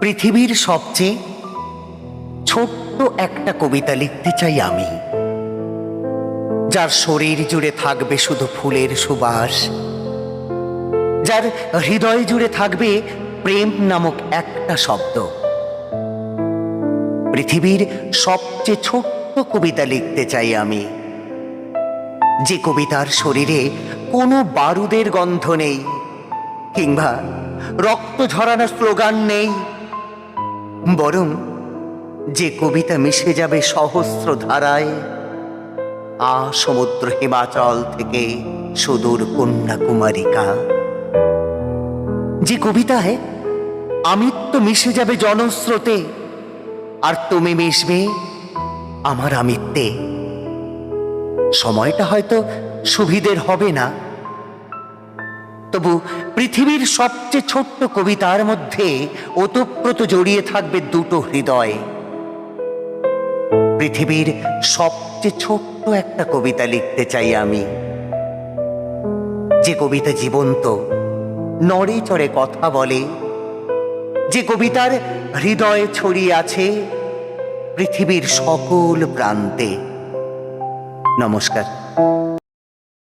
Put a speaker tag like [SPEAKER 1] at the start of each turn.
[SPEAKER 1] পৃথিবীর সবচেয়ে ছোট্ট একটা কবিতা লিখতে চাই আমি। যার শরীর জুড়ে থাকবে শুধু ফুলের সুবাস, যার হৃদয় জুড়ে থাকবে প্রেম নামক একটা শব্দ। পৃথিবীর সবচেয়ে ছোট্ট কবিতা লিখতে চাই আমি। যে কবিতার শরীরে কোনো বারুদের গন্ধ নেই, কিংবা রক্ত ঝরানোর স্লোগান নেই বরং যে কবিতা মিশে যাবে সহস্র ধারায়, আ সমুদ্র হিমাচল থেকে সুদূর কন্যাকুমারিকা। যে কবিতায় আমিত্ব মিশে যাবে জনস্রোতে, আর তুমি মিশবে আমার আমিত্বে। সময়টা হয়তো সুবিধের হবে না। তবু পৃথিবীর সবচেয়ে ছোট্ট কবিতার মধ্যে ওতপ্রোত জড়িয়ে থাকবে দুটো হৃদয়। পৃথিবীর সবচেয়ে ছোট্ট একটা কবিতা লিখতে চাই আমি। যে কবিতা জীবন্ত, নড়ে চড়ে কথা বলে। যে কবিতার হৃদয়ে ছড়িয়ে আছে পৃথিবীর সকল প্রান্তে। নমস্কার।